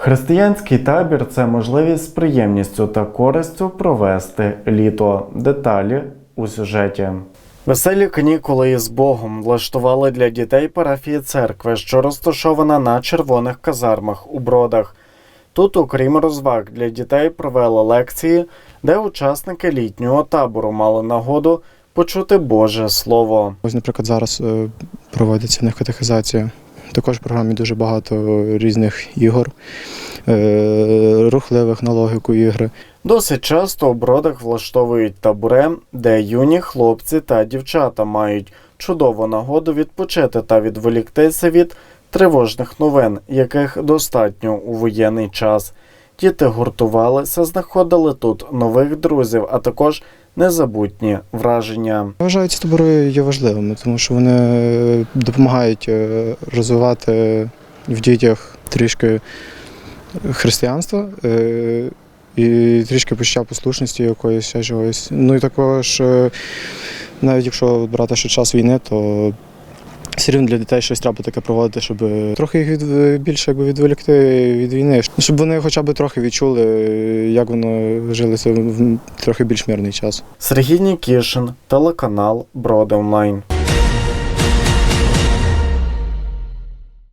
Християнський табір це можливість з приємністю та користю провести літо. Деталі у сюжеті. Веселі канікули із Богом влаштували для дітей парафії церкви, що розташована на червоних казармах у бродах. Тут, окрім розваг для дітей, провели лекції, де учасники літнього табору мали нагоду почути Боже Слово. Ось, наприклад, зараз е, проводиться в них катехизація. Також в програмі дуже багато різних ігор, е, рухливих на логіку ігри. Досить часто у бродах влаштовують табуре, де юні хлопці та дівчата мають чудову нагоду відпочити та відволіктися від тривожних новин, яких достатньо у воєнний час. Діти гуртувалися, знаходили тут нових друзів, а також незабутні враження. Вважаю, ці табори є важливими, тому що вони допомагають е, розвивати в дітях трішки християнства е, і трішки почуття послушності якоїсь чогось. Ну і також, е, навіть якщо брати ще час війни, то все рівно для дітей щось треба таке проводити, щоб трохи їх від, більше якби, відволікти від війни, щоб вони хоча б трохи відчули, як воно жилося в трохи більш мирний час. Сергій Нікішин, телеканал Броди Онлайн.